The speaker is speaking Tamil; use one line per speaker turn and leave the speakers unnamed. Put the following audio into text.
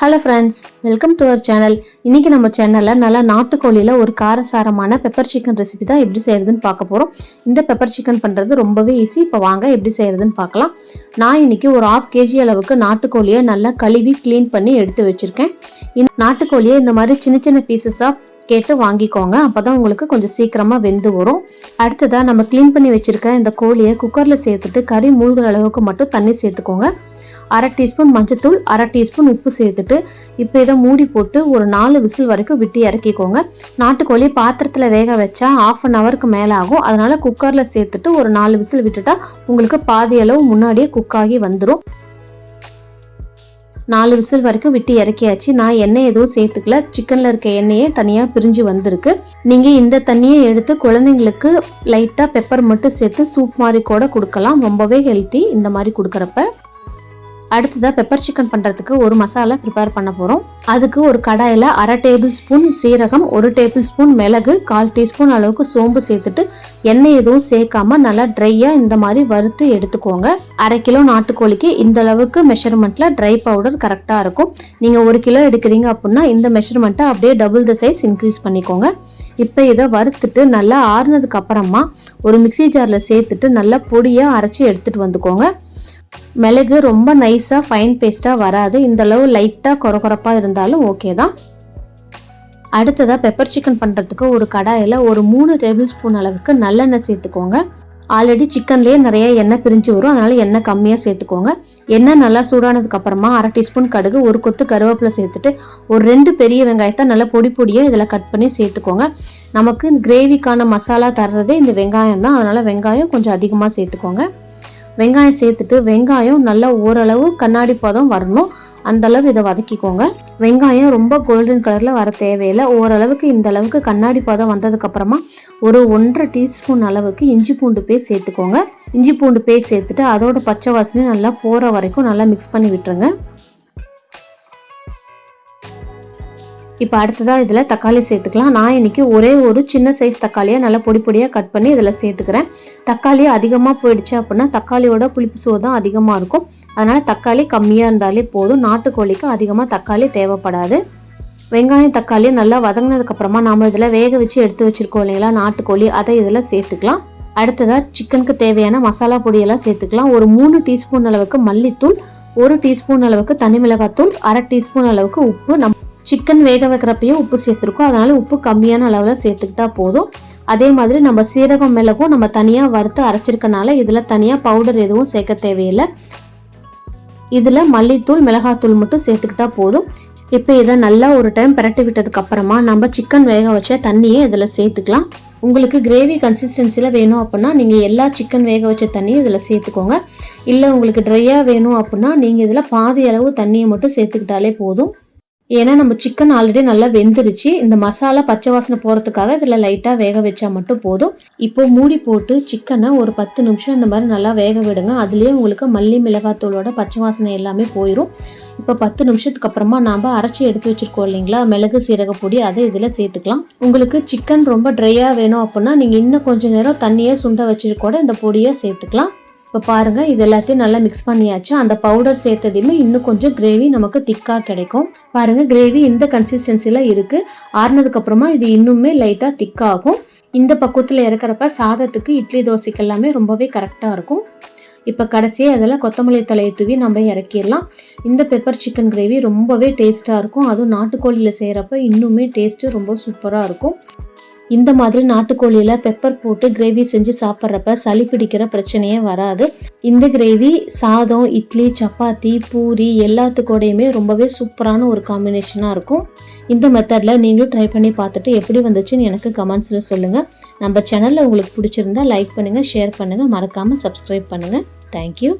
Hello friends welcome to our channel இன்றைக்கி நம்ம சேனலில் நல்லா நாட்டுக்கோழியில் ஒரு காரசாரமான பெப்பர் சிக்கன் ரெசிபி தான் எப்படி செய்கிறதுன்னு பார்க்க போகிறோம் இந்த பெப்பர் சிக்கன் பண்ணுறது ரொம்பவே ஈஸி இப்போ வாங்க எப்படி செய்கிறதுன்னு பார்க்கலாம். நான் இன்னைக்கு ஒரு ஆஃப் கேஜி அளவுக்கு நாட்டுக்கோழியை நல்லா கழுவி க்ளீன் பண்ணி எடுத்து வச்சுருக்கேன். இந்த நாட்டுக்கோழியை இந்த மாதிரி சின்ன சின்ன பீசஸாக கேட்டு வாங்கிக்கோங்க. அப்போ தான் உங்களுக்கு கொஞ்சம் சீக்கிரமாக வெந்து வரும். அடுத்ததாக நம்ம க்ளீன் பண்ணி வச்சுருக்க இந்த கோழியை குக்கரில் சேர்த்துட்டு கறி மூழ்கிற அளவுக்கு மட்டும் தண்ணி சேர்த்துக்கோங்க. அரை டீஸ்பூன் மஞ்சத்தூள் அரை டீஸ்பூன் உப்பு சேர்த்துட்டு இப்போ இதை மூடி போட்டு ஒரு நாலு விசில் வரைக்கும் விட்டு இறக்கிக்கோங்க. நாட்டுக்கோழி பாத்திரத்தில் வேக வச்சா ஆஃப் அன் ஹவருக்கு மேலே ஆகும். அதனால் குக்கரில் சேர்த்துட்டு ஒரு நாலு விசில் விட்டுட்டா உங்களுக்கு பாதி அளவு முன்னாடியே குக் ஆகி வந்துடும் நாலு விசில் வரைக்கும் விட்டு இறக்கியாச்சு. நான் எண்ணெய் எதுவும் சேர்த்துக்கல. சிக்கனில் இருக்க எண்ணெயே தனியாக பிரிஞ்சு வந்திருக்கு. நீங்கள் இந்த தண்ணியை எடுத்து குழந்தைங்களுக்கு லைட்டாக பெப்பர் மட்டும் சேர்த்து சூப் மாதிரி கூட கொடுக்கலாம். ரொம்பவே ஹெல்த்தி இந்த மாதிரி கொடுக்குறப்ப. அடுத்ததாக பெப்பர் சிக்கன் பண்ணுறதுக்கு ஒரு மசாலா ப்ரிப்பேர் பண்ண போகிறோம் அதுக்கு ஒரு கடாயில் அரை டேபிள் ஸ்பூன் சீரகம் ஒரு டேபிள் ஸ்பூன் மிளகு கால் டீஸ்பூன் அளவுக்கு சோம்பு சேர்த்துட்டு எண்ணெய் எதுவும் சேர்க்காம நல்லா ட்ரையாக இந்த மாதிரி வறுத்து எடுத்துக்கோங்க. அரை கிலோ நாட்டுக்கோழிக்கு இந்த அளவுக்கு மெஷர்மெண்ட்டில் ட்ரை பவுடர் கரெக்டாக இருக்கும். நீங்கள் ஒரு கிலோ எடுக்கிறீங்க அப்படின்னா இந்த மெஷர்மெண்ட்டை அப்படியே டபுள் த சைஸ் இன்க்ரீஸ் பண்ணிக்கோங்க. இப்போ இதை வறுத்துட்டு நல்லா ஆறுனதுக்கு அப்புறமா ஒரு மிக்சி ஜாரில் சேர்த்துட்டு நல்லா பொடியாக அரைச்சி எடுத்துகிட்டு வந்துக்கோங்க. மிளகு ரொம்ப நைஸாக ஃபைன் பேஸ்ட்டாக வராது. இந்த அளவு லைட்டாக கொரகொரப்பாக இருந்தாலும் ஓகே தான். அடுத்ததாக பெப்பர் சிக்கன் பண்ணுறதுக்கு ஒரு கடாயில் ஒரு மூணு டேபிள் ஸ்பூன் அளவுக்கு நல்லெண்ணெய் சேர்த்துக்கோங்க. ஆல்ரெடி சிக்கன்லேயே நிறைய எண்ணெய் பிரிஞ்சு வரும். அதனால் எண்ணெய் கம்மியாக சேர்த்துக்கோங்க. எண்ணெய் நல்லா சூடானதுக்கு அப்புறமா அரை டீஸ்பூன் கடுகு ஒரு கொத்து கருவேப்பிலை சேர்த்துட்டு ஒரு ரெண்டு பெரிய வெங்காயத்தை நல்லா பொடி பொடியாக இதில் கட் பண்ணி சேர்த்துக்கோங்க. நமக்கு கிரேவிக்கான மசாலா தர்றதே இந்த வெங்காயம் தான். அதனால் வெங்காயம் கொஞ்சம் அதிகமாக சேர்த்துக்கோங்க. வெங்காயம் சேர்த்துட்டு வெங்காயம் நல்லா ஓரளவு கண்ணாடி பதம் வரணும். அந்தளவு இதை வதக்கிக்கோங்க. வெங்காயம் ரொம்ப கோல்டன் கலரில் வர தேவையில்லை. ஓரளவுக்கு இந்த அளவுக்கு கண்ணாடி பதம் வந்ததுக்கப்புறமா ஒரு ஒன்றரை டீஸ்பூன் அளவுக்கு இஞ்சி பூண்டு பேஸ்ட் சேர்த்துக்கோங்க. இஞ்சி பூண்டு பேஸ்ட் சேர்த்துட்டு அதோட பச்சை வாசனை நல்லா போகிற வரைக்கும் நல்லா மிக்ஸ் பண்ணி விட்டுருங்க. இப்போ அடுத்ததாக இதில் தக்காளி சேர்த்துக்கலாம். நான் இன்றைக்கி ஒரே ஒரு சின்ன சைஸ் தக்காளியை நல்லா பொடி பொடியாக கட் பண்ணி இதில் சேர்த்துக்கிறேன். தக்காளி அதிகமாக போயிடுச்சு அப்படின்னா தக்காளியோட புளிப்பு சுவை தான் அதிகமாக இருக்கும். அதனால் தக்காளி கம்மியாக இருந்தாலே போதும். நாட்டுக்கோழிக்கு அதிகமாக தக்காளி தேவைப்படாது. வெங்காயம் தக்காளி நல்லா வதங்கினதுக்கப்புறமா நாம் இதில் வேக வச்சு எடுத்து வச்சுருக்கோம் இல்லைங்களா நாட்டுக்கோழி அதை இதில் சேர்த்துக்கலாம். அடுத்ததாக சிக்கனுக்கு தேவையான மசாலா பொடியெல்லாம் சேர்த்துக்கலாம். ஒரு மூணு டீஸ்பூன் அளவுக்கு மல்லித்தூள் ஒரு டீஸ்பூன் அளவுக்கு தனி மிளகாத்தூள் அரை டீஸ்பூன் அளவுக்கு உப்பு. நம்ம சிக்கன் வேக வைக்கிறப்பையும் உப்பு சேர்த்துருக்கோம். அதனால் உப்பு கம்மியான அளவில் சேர்த்துக்கிட்டா போதும். அதே மாதிரி நம்ம சீரகம் மிளகும் நம்ம தனியாக வறுத்து அரைச்சிருக்கனால இதில் தனியாக பவுடர் எதுவும் சேர்க்க தேவையில்லை. இதில் மல்லித்தூள் மிளகாத்தூள் மட்டும் சேர்த்துக்கிட்டா போதும். இப்போ இதை நல்லா ஒரு டைம் பிரட்டி விட்டதுக்கு அப்புறமா நம்ம சிக்கன் வேக வச்ச தண்ணியை இதில் சேர்த்துக்கலாம். உங்களுக்கு கிரேவி கன்சிஸ்டன்சியில் வேணும் அப்படின்னா நீங்கள் எல்லா சிக்கன் வேக வச்ச தண்ணியும் இதில் சேர்த்துக்கோங்க. இல்லை உங்களுக்கு ட்ரையாக வேணும் அப்படின்னா நீங்கள் இதில் பாதி அளவு தண்ணியை மட்டும் சேர்த்துக்கிட்டாலே போதும். ஏன்னா நம்ம சிக்கன் ஆல்ரெடி நல்லா வெந்துருச்சு. இந்த மசாலா பச்சை வாசனை போகிறதுக்காக இதில் லைட்டாக வேக வச்சா மட்டும் போதும். இப்போ மூடி போட்டு சிக்கனை ஒரு பத்து நிமிஷம் இந்த மாதிரி நல்லா வேக விடுங்க. அதுலேயே உங்களுக்கு மல்லி மிளகாத்தூளோட பச்சை வாசனை எல்லாமே போயிடும் இப்போ பத்து நிமிஷத்துக்கு அப்புறமா நாம் அரைச்சி எடுத்து வச்சுருக்கோம் இல்லைங்களா? மிளகு சீரக பொடி அதை இதில் சேர்த்துக்கலாம். உங்களுக்கு சிக்கன் ரொம்ப ட்ரையாக வேணும் அப்படின்னா நீங்கள் இன்னும் கொஞ்சம் நேரம் தண்ணியை சுண்ட வச்சுருக்கூட இந்த பொடியை சேர்த்துக்கலாம். இப்போ பாருங்கள் இது எல்லாத்தையும் நல்லா மிக்ஸ் பண்ணியாச்சு. அந்த பவுடர் சேர்த்ததையுமே இன்னும் கொஞ்சம் கிரேவி நமக்கு திக்காக கிடைக்கும். பாருங்கள் கிரேவி இந்த கன்சிஸ்டன்சியில் இருக்குது ஆறுனதுக்கப்புறமா இது இன்னுமே லைட்டாக திக்காகும் இந்த பக்குவத்தில் இறக்குறப்ப சாதத்துக்கு இட்லி தோசைக்கு எல்லாமே ரொம்பவே கரெக்டாக இருக்கும். இப்போ கடைசியாக அதில் கொத்தமல்லி தலையை தூவி நம்ம இறக்கிடலாம். இந்த பெப்பர் சிக்கன் கிரேவி ரொம்பவே டேஸ்ட்டாக இருக்கும். அதுவும் நாட்டுக்கோழியில் செய்கிறப்ப இன்னுமே டேஸ்ட்டு ரொம்ப சூப்பராக இருக்கும். இந்த மாதிரி நாட்டுக்கோழியில் பெப்பர் போட்டு கிரேவி செஞ்சு சாப்பிட்றப்ப சளி பிடிக்கிற பிரச்சனையே வராது. இந்த கிரேவி சாதம் இட்லி சப்பாத்தி பூரி எல்லாத்துக்கூடையுமே ரொம்பவே சூப்பரான ஒரு காம்பினேஷனாக இருக்கும். இந்த மெத்தடில் நீங்களும் ட்ரை பண்ணி பார்த்துட்டு எப்படி வந்துச்சுன்னு எனக்கு கமெண்ட்ஸில் சொல்லுங்கள் நம்ம சேனலில் உங்களுக்கு பிடிச்சிருந்தா லைக் பண்ணுங்கள் ஷேர் பண்ணுங்கள் மறக்காமல் சப்ஸ்கிரைப் பண்ணுங்கள் தேங்க்யூ